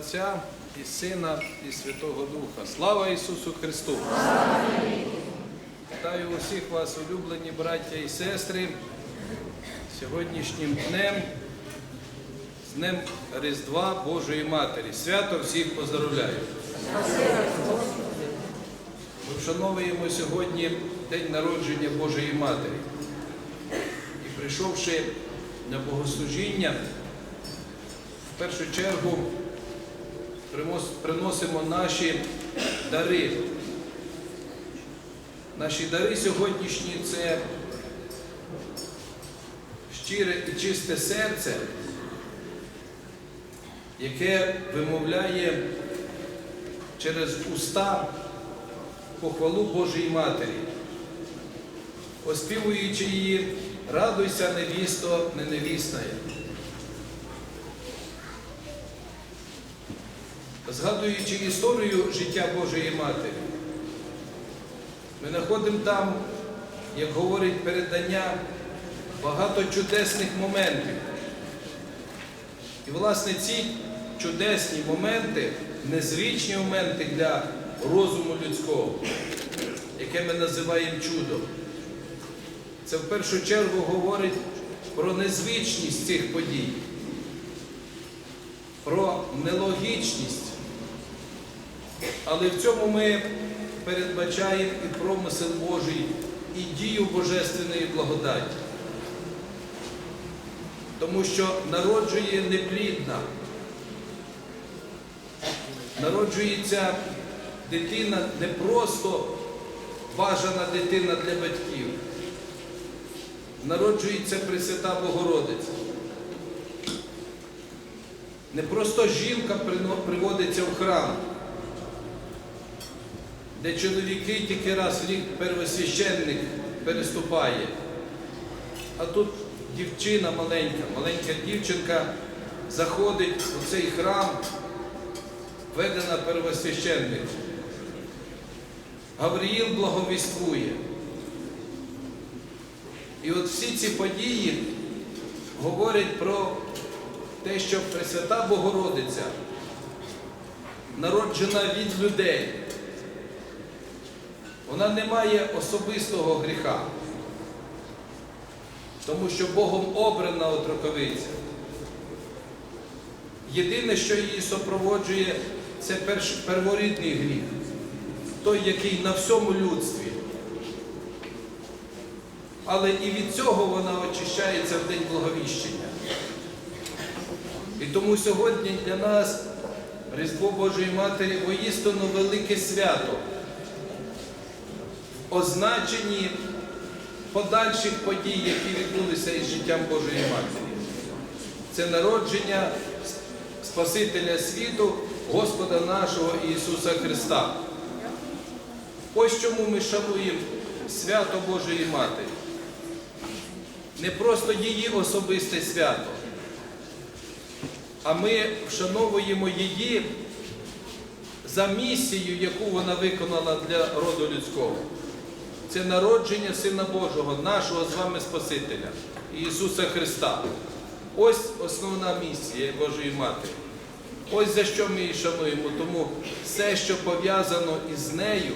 Отця і Сина, і Святого Духа. Слава Ісусу Христу! Вітаю усіх вас, улюблені браття і сестри, сьогоднішнім днем, з Днем Різдва Божої Матері. Свято всіх поздравляю. Ми вшановуємо сьогодні День народження Божої Матері. І прийшовши на богослужіння, в першу чергу приносимо наші дари. Наші дари сьогоднішні це щире і чисте серце, яке вимовляє через уста похвалу Божої Матері, оспівуючи її, радуйся, невісто, не невісна. Згадуючи історію життя Божої Матері, ми знаходимо там, як говорить передання, багато чудесних моментів. І, власне, ці чудесні моменти, незвичні моменти для розуму людського, яке ми називаємо чудом. Це в першу чергу говорить про незвичність цих подій, про нелогічність. Але в цьому ми передбачаємо і промисел Божий, і дію Божественної благодаті. Тому що народжує неплідна, народжується дитина не просто бажана дитина для батьків, народжується Пресвята Богородиця. Не просто жінка приводиться в храм, де чоловіки тільки раз в рік первосвященник переступає. А тут дівчина маленька, маленька дівчинка заходить у цей храм, ведена первосвященник. Гавриїл благовіствує. І от всі ці події говорять про те, що Пресвята Богородиця народжена від людей. Вона не має особистого гріха, тому що Богом обрана отроковиця. Єдине, що її супроводжує, це перворідний гріх, той, який на всьому людстві. Але і від цього вона очищається в день благовіщення. І тому сьогодні для нас Різдво Божої Матері воістину велике свято означені подальших подій, які відбулися із життям Божої Матері. Це народження Спасителя світу, Господа нашого Ісуса Христа. Ось чому ми шануємо свято Божої Матері. Не просто її особисте свято, а ми вшановуємо її за місію, яку вона виконала для роду людського. Це народження Сина Божого, нашого з вами Спасителя, Ісуса Христа. Ось основна місія Божої Матері. Ось за що ми її шануємо. Тому все, що пов'язано із нею,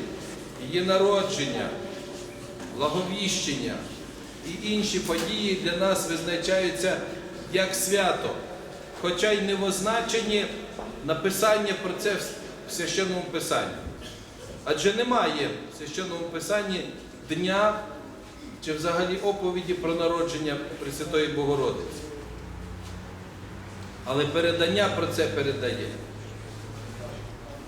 її народження, благовіщення і інші події для нас визначаються як свято, хоча й не в означенні написання про це в священному писанні. Адже немає в священному писанні дня чи взагалі оповіді про народження Пресвятої Богородиці. Але передання про це передає.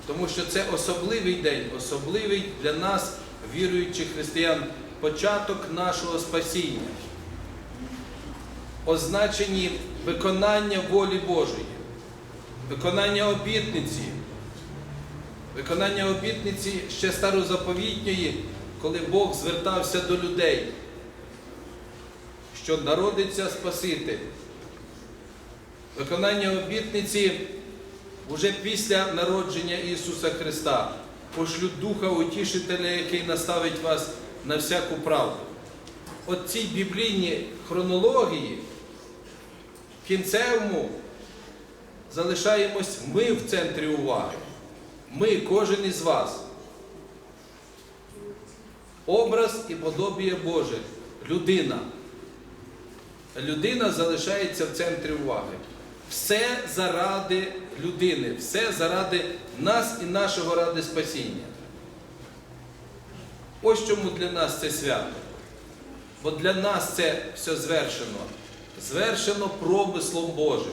Тому що це особливий день, особливий для нас, віруючих християн, початок нашого спасіння, означені виконання волі Божої, виконання обітниці, виконання обітниці ще старозаповітньої, коли Бог звертався до людей, що народиться Спаситель. Виконання обітниці вже після народження Ісуса Христа. Пошлю Духа Утішителя, який наставить вас на всяку правду. От цій біблійній хронології, в кінцевому залишаємось ми в центрі уваги. Ми, кожен із вас. Образ і подобіє Боже. Людина. Людина залишається в центрі уваги. Все заради людини, все заради нас і нашого ради спасіння. Ось чому для нас це свято. Бо для нас це все звершено. Звершено промислом Божим.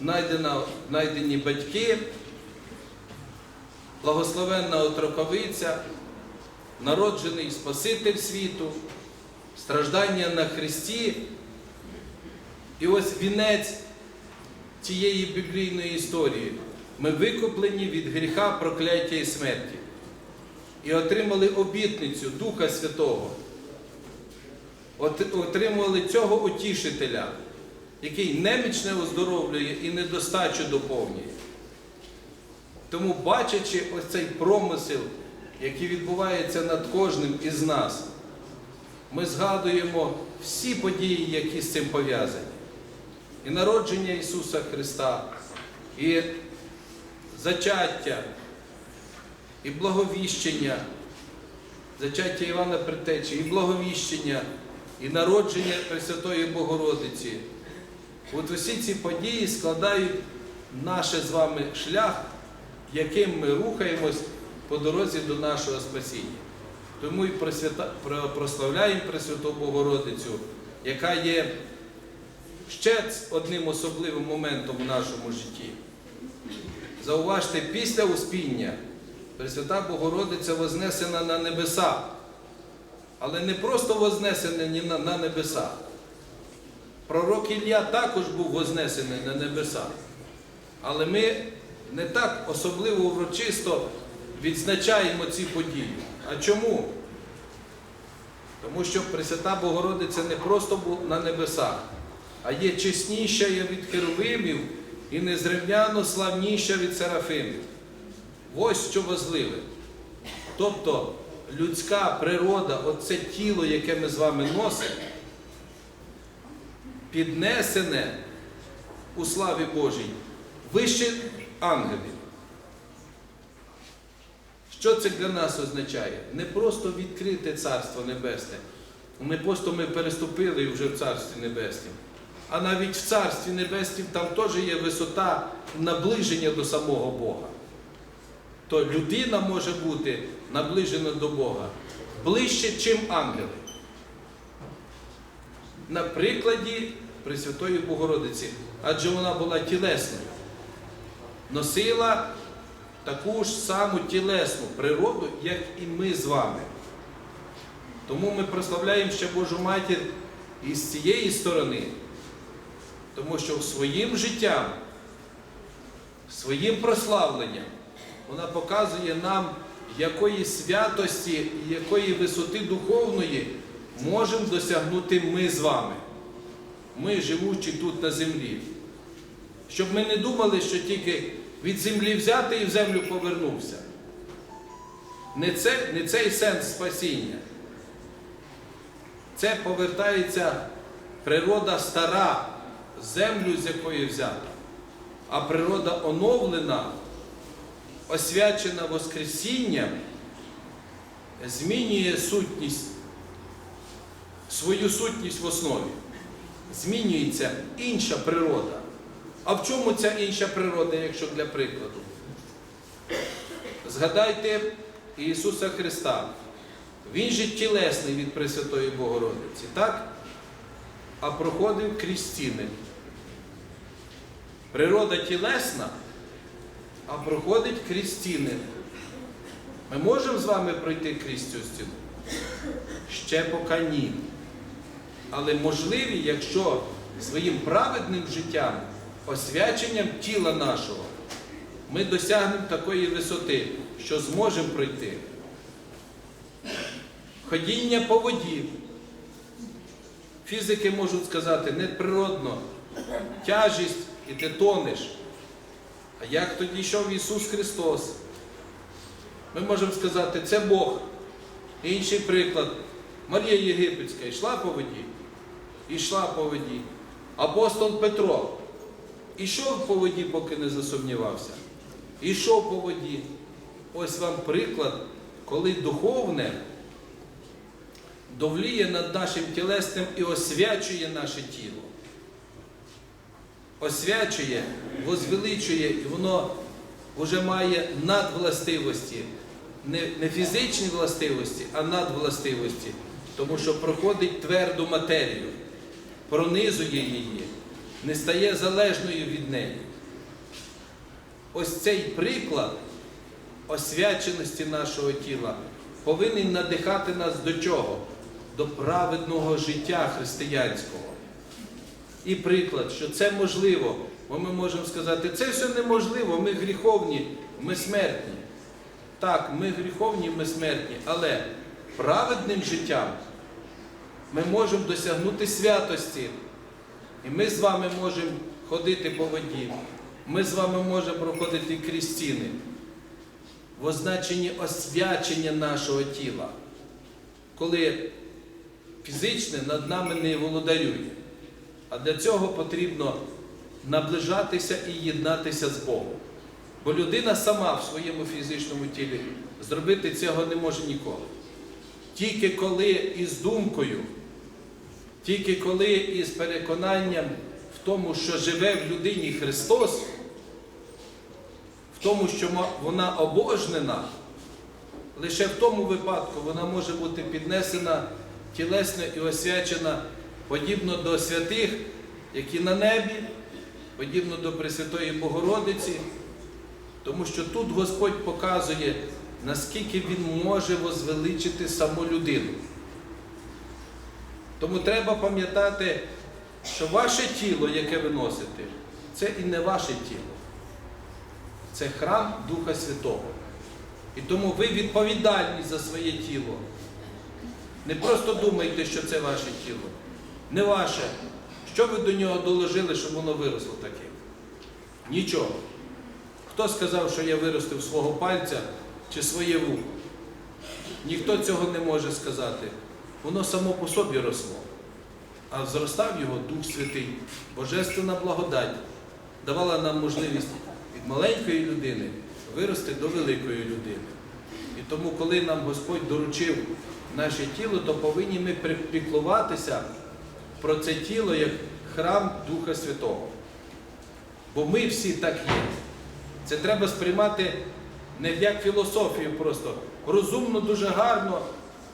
Найдено, найдені батьки, благословенна отроковиця, народжений Спаситель світу, страждання на Христі. І ось вінець цієї біблійної історії. Ми викуплені від гріха, прокляття і смерті. І отримали обітницю Духа Святого. От- Отримали цього утішителя, який немічне оздоровлює і недостачу доповнює. Тому, бачачи ось цей промисел, який відбувається над кожним із нас, ми згадуємо всі події, які з цим пов'язані. І народження Ісуса Христа, і зачаття, і благовіщення, зачаття Івана Притечі, і благовіщення, і народження Пресвятої Богородиці. От усі ці події складають наш з вами шлях, яким ми рухаємось по дорозі до нашого спасіння. Тому і прославляємо Пресвяту Богородицю, яка є ще одним особливим моментом у нашому житті. Зауважте, після успіння Пресвята Богородиця вознесена на небеса, але не просто вознесена на небеса. Пророк Ілля також був вознесений на небеса. Але ми не так особливо урочисто відзначаємо ці події. А чому? Тому що Пресвята Богородиця не просто на небесах, а є чесніша від херовимів і незрівняно славніша від серафимів. Ось що важливе. Тобто людська природа, оце тіло, яке ми з вами носимо, піднесене у славі Божій вище ангелів. Що це для нас означає? Не просто відкрите Царство Небесне, не просто ми переступили вже в Царстві Небеснім, а навіть в Царстві Небеснім там теж є висота наближення до самого Бога. То людина може бути наближена до Бога ближче, чим ангели. На прикладі Пресвятої Богородиці, адже вона була тілесною, носила таку ж саму тілесну природу, як і ми з вами. Тому ми прославляємо ще Божу Матір із цієї сторони, тому що своїм життям, своїм прославленням вона показує нам, якої святості і якої висоти духовної можемо досягнути ми з вами, ми, живучи тут на землі. Щоб ми не думали, що тільки від землі взяти і в землю повернувся. Не, це, не цей сенс спасіння. Це повертається природа стара, землю, з якої взята, а природа оновлена, освячена Воскресінням, змінює сутність, свою сутність в основі. Змінюється інша природа. А в чому ця інша природа, якщо для прикладу? Згадайте Ісуса Христа. Він же тілесний від Пресвятої Богородиці, так? А проходив крізь стіни. Природа тілесна, а проходить крізь стіни. Ми можемо з вами пройти крізь цю стіну? Ще поки ні. Але можливі, якщо своїм праведним життям, освяченням тіла нашого, ми досягнемо такої висоти, що зможемо пройти. Ходіння по воді. Фізики можуть сказати, неприродно, тяжість і ти тонеш. А як тоді йшов Ісус Христос? Ми можемо сказати, це Бог. Інший приклад. Марія Єгипетська йшла по воді, йшла по воді. Апостол Петро ішов по воді, поки не засумнівався. Ішов по воді. Ось вам приклад, коли духовне довліє над нашим тілесним і освячує наше тіло. Освячує, возвеличує, і воно вже має надвластивості, не, не фізичні властивості, а надвластивості, тому що проходить тверду матерію, пронизує її, не стає залежною від неї. Ось цей приклад освяченості нашого тіла повинен надихати нас до чого? До праведного життя християнського. І приклад, що це можливо, бо ми можемо сказати, це все неможливо, ми гріховні, ми смертні. Так, ми гріховні, ми смертні, але праведним життям ми можемо досягнути святості. І ми з вами можемо ходити по воді. Ми з вами можемо проходити крізь стіни. В означенні освячення нашого тіла, коли фізичне над нами не володарює. А для цього потрібно наближатися і єднатися з Богом. Бо людина сама в своєму фізичному тілі зробити цього не може ніколи. Тільки коли із думкою, тільки коли із переконанням в тому, що живе в людині Христос, в тому, що вона обожнена, лише в тому випадку вона може бути піднесена тілесно і освячена подібно до святих, які на небі, подібно до Пресвятої Богородиці, тому що тут Господь показує, наскільки Він може возвеличити саму людину. Тому треба пам'ятати, що ваше тіло, яке ви носите, це і не ваше тіло. Це храм Духа Святого. І тому ви відповідальні за своє тіло. Не просто думайте, що це ваше тіло. Не ваше. Що ви до нього доложили, щоб воно виросло таким? Нічого. Хто сказав, що я виростив свого пальця чи своє вухо? Ніхто цього не може сказати. Воно само по собі росло. А зростав його Дух Святий, Божественна благодать давала нам можливість від маленької людини вирости до великої людини. І тому, коли нам Господь доручив наше тіло, то повинні ми піклуватися про це тіло як храм Духа Святого. Бо ми всі так є. Це треба сприймати не як філософію просто. Розумно, дуже гарно,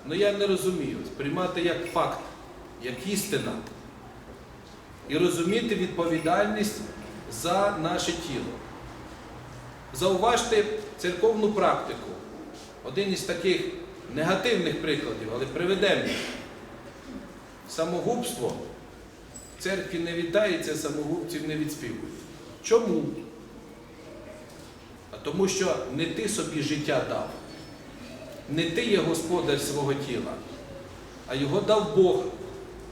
але я не розумію. Сприймати як факт, як істина. І розуміти відповідальність за наше тіло. Зауважте церковну практику. Один із таких негативних прикладів, але приведемо. Самогубство в церкві не вітається, самогубців не відспівують. Чому? А тому що не ти собі життя дав, не ти є господар свого тіла, а його дав Бог.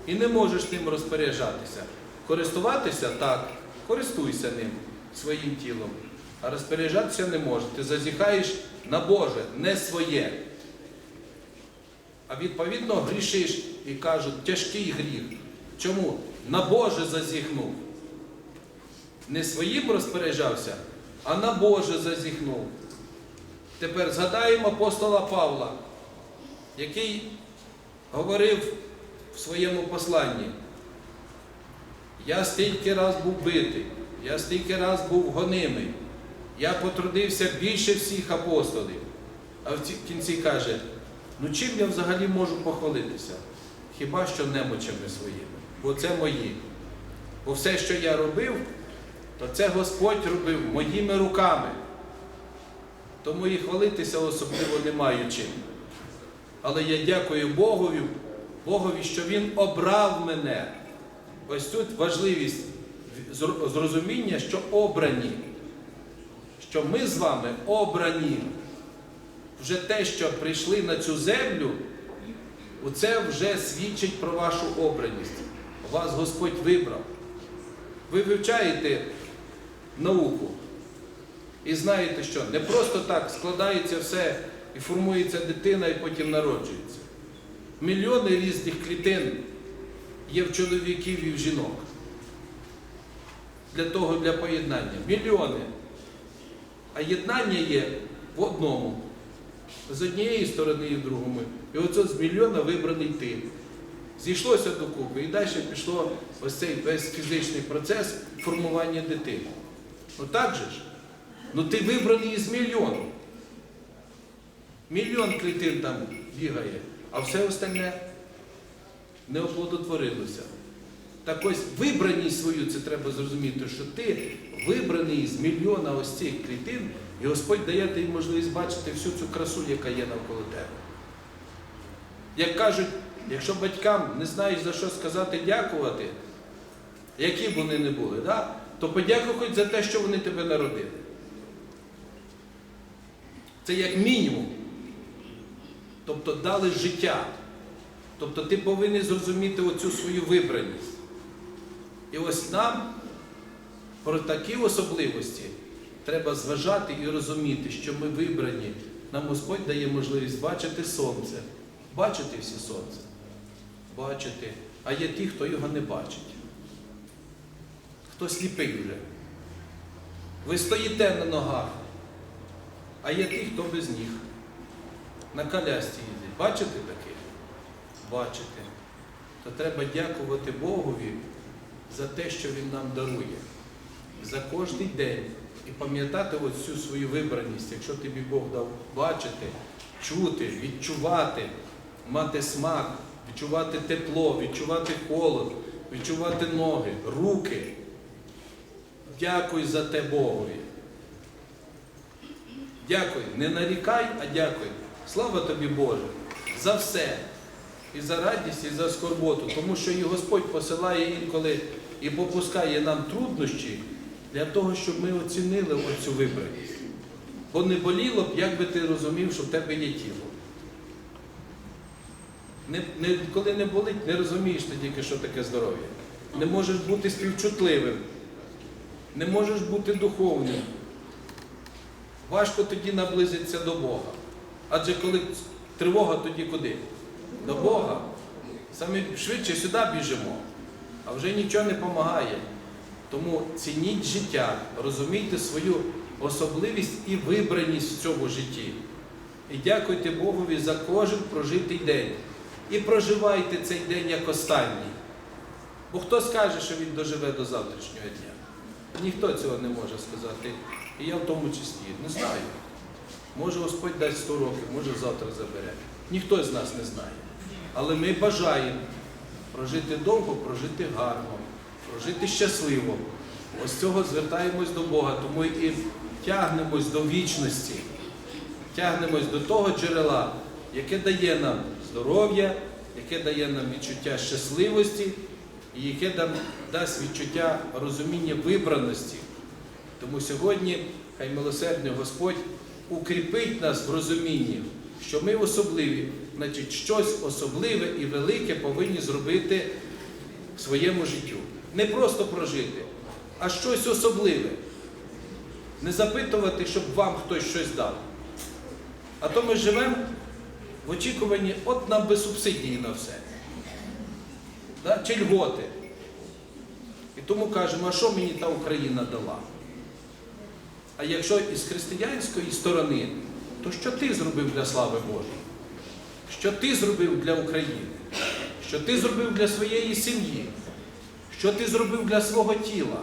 І не можеш ним розпоряджатися. Користуватися так, користуйся ним, своїм тілом. А розпоряджатися не можеш. Ти зазіхаєш на Боже, не своє. А відповідно грішиш і кажуть, тяжкий гріх. Чому? На Боже зазіхнув. Не своїм розпоряджався, а на Боже зазіхнув. Тепер згадаємо апостола Павла, який говорив в своєму посланні. Я стільки раз був битий, я стільки раз був гонимий, я потрудився більше всіх апостолів. А в ці- кінці каже, ну чим я взагалі можу похвалитися? Хіба що немочами своїми, бо це мої. Бо все, що я робив, то це Господь робив моїми руками. Тому і хвалитися особливо не маю чим. Але я дякую Богові, Богові, що Він обрав мене. Ось тут важливість зрозуміння, що обрані, що ми з вами обрані. Вже те, що прийшли на цю землю, це вже свідчить про вашу обраність. Вас Господь вибрав. Ви вивчаєте науку і знаєте, що не просто так складається все і формується дитина, і потім народжується. Мільйони різних клітин є в чоловіків і в жінок. для того, для поєднання. Мільйони. А єднання є в одному. З однієї сторони і в другому. І оце з мільйона вибраний ти. Зійшлося докупи. І далі пішло ось цей весь фізичний процес формування дитини. Ну так же ж? Ну ти вибраний із мільйону. Мільйон клітин там бігає, а все остальне не оплодотворилося. Так ось вибраність свою, це треба зрозуміти, що ти вибраний з мільйона ось цих клітин, і Господь дає тобі можливість бачити всю цю красу, яка є навколо тебе. Як кажуть, якщо батькам не знаєш за що сказати дякувати, які б вони не були, да? то подякуй хоч за те, що вони тебе народили. Це як мінімум. Тобто дали життя. Тобто ти повинен зрозуміти оцю свою вибраність. І ось нам про такі особливості треба зважати і розуміти, що ми вибрані. Нам Господь дає можливість бачити сонце. Бачити всі сонце. Бачити. А є ті, хто його не бачить. Хто сліпий вже. Ви стоїте на ногах, а є ті, хто без ніг. На колясці їздять. Бачите таких? Бачите. То треба дякувати Богові за те, що Він нам дарує. За кожний день. І пам'ятати цю свою вибраність, якщо тобі Бог дав бачити, чути, відчувати, мати смак, відчувати тепло, відчувати холод, відчувати ноги, руки. Дякуй за те Богові. Дякуй. Не нарікай, а дякуй. Слава тобі, Боже, за все. І за радість, і за скорботу. Тому що і Господь посилає інколи і попускає нам труднощі для того, щоб ми оцінили оцю вибраність. Бо не боліло б, як би ти розумів, що в тебе є тіло. Не, не, коли не болить, не розумієш ти тільки, що таке здоров'я. Не можеш бути співчутливим, не можеш бути духовним. Важко тоді наблизитися до Бога. Адже коли тривога, тоді куди? До Бога. Саме швидше сюди біжимо, а вже нічого не допомагає. Тому цініть життя, розумійте свою особливість і вибраність в цьому житті. І дякуйте Богові за кожен прожитий день. І проживайте цей день як останній. Бо хто скаже, що він доживе до завтрашнього дня? Ніхто цього не може сказати. І я в тому числі не знаю. Може Господь дасть 100 років, може завтра забере. Ніхто з нас не знає. Але ми бажаємо прожити довго, прожити гарно, прожити щасливо. Ось цього звертаємось до Бога, тому і тягнемось до вічності, тягнемось до того джерела, яке дає нам здоров'я, яке дає нам відчуття щасливості і яке нам дасть відчуття розуміння вибраності. Тому сьогодні хай милосердний Господь укріпить нас в розумінні, що ми особливі, значить, щось особливе і велике повинні зробити в своєму життю. Не просто прожити, а щось особливе. Не запитувати, щоб вам хтось щось дав. А то ми живемо в очікуванні, от нам би субсидії на все. Чи льготи. І тому кажемо, а що мені та Україна дала? А якщо із християнської сторони, то що ти зробив для слави Божої? Що ти зробив для України? Що ти зробив для своєї сім'ї? Що ти зробив для свого тіла?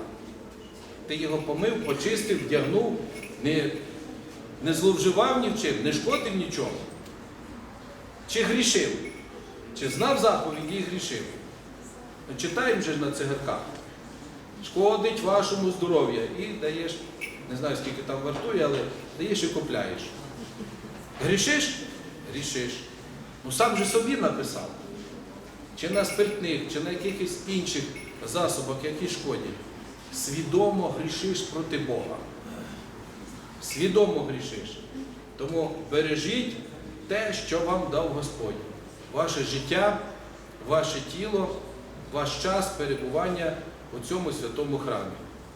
Ти його помив, почистив, вдягнув, не, не зловживав ні в чим, не шкодив нічому. Чи грішив? Чи знав заповіді і грішив? Читаємо же на цигарках. Шкодить вашому здоров'ю. І даєш, не знаю скільки там вартує, але даєш і купляєш. Грішиш? Грішиш. Ну сам же собі написав. Чи на спиртних, чи на якихось інших засобах, які шкодять. Свідомо грішиш проти Бога. Свідомо грішиш. Тому бережіть те, що вам дав Господь. Ваше життя, ваше тіло, ваш час перебування у цьому святому храмі.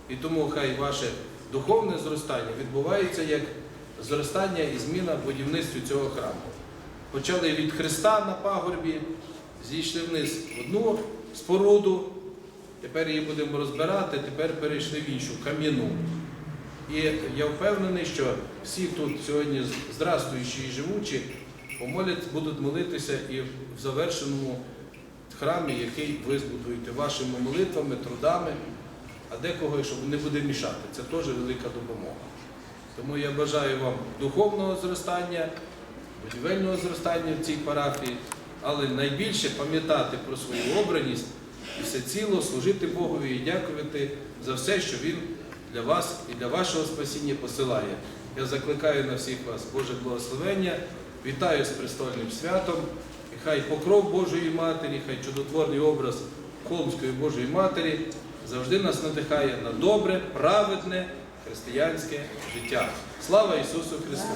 І тому хай ваше духовне зростання відбувається як зростання і зміна в будівництві цього храму. Почали від Христа на пагорбі, зійшли вниз в одну споруду, Тепер її будемо розбирати, тепер перейшли в іншу кам'яну. І я впевнений, що всі тут сьогодні здравствуючі і живучі помолять, будуть молитися і в завершеному храмі, який ви збудуєте вашими молитвами, трудами, а декого, щоб не буде мішати. Це теж велика допомога. Тому я бажаю вам духовного зростання, будівельного зростання в цій парафії, але найбільше пам'ятати про свою обраність і всеціло служити Богові і дякувати за все, що Він для вас і для вашого спасіння посилає. Я закликаю на всіх вас Боже благословення, вітаю з престольним святом, і хай покров Божої Матері, хай чудотворний образ Холмської Божої Матері завжди нас надихає на добре, праведне християнське життя. Слава Ісусу Христу!